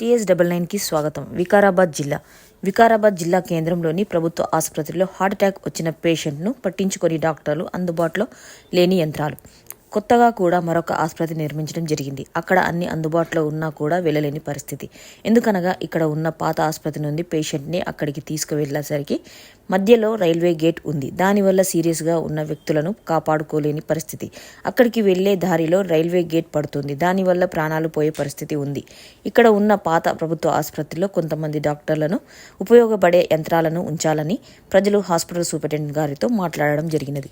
TS double నైన్కి స్వాగతం. వికారాబాద్ జిల్లా. వికారాబాద్ జిల్లా కేంద్రంలోని ప్రభుత్వ ఆసుపత్రిలో హార్ట్ అటాక్ వచ్చిన పేషెంట్ను పట్టించుకొని డాక్టర్లు అందుబాటులో లేని యంత్రాలు. కొత్తగా కూడా మరొక ఆసుపత్రి నిర్మించడం జరిగింది. అక్కడ అన్ని అందుబాటులో ఉన్నా కూడా వెళ్ళలేని పరిస్థితి. ఎందుకనగా ఇక్కడ ఉన్న పాత ఆసుపత్రి నుండి పేషెంట్ని అక్కడికి తీసుకువెళ్ళేసరికి మధ్యలో రైల్వే గేట్ ఉంది. దానివల్ల సీరియస్గా ఉన్న వ్యక్తులను కాపాడుకోలేని పరిస్థితి. అక్కడికి వెళ్ళే దారిలో రైల్వే గేట్ పడుతుంది. దానివల్ల ప్రాణాలు పోయే పరిస్థితి ఉంది. ఇక్కడ ఉన్న పాత ప్రభుత్వ ఆసుపత్రిలో కొంతమంది డాక్టర్లను ఉపయోగపడే యంత్రాలను ఉంచాలని ప్రజలు హాస్పిటల్ సూపరింటెండెంట్ గారితో మాట్లాడడం జరిగినది.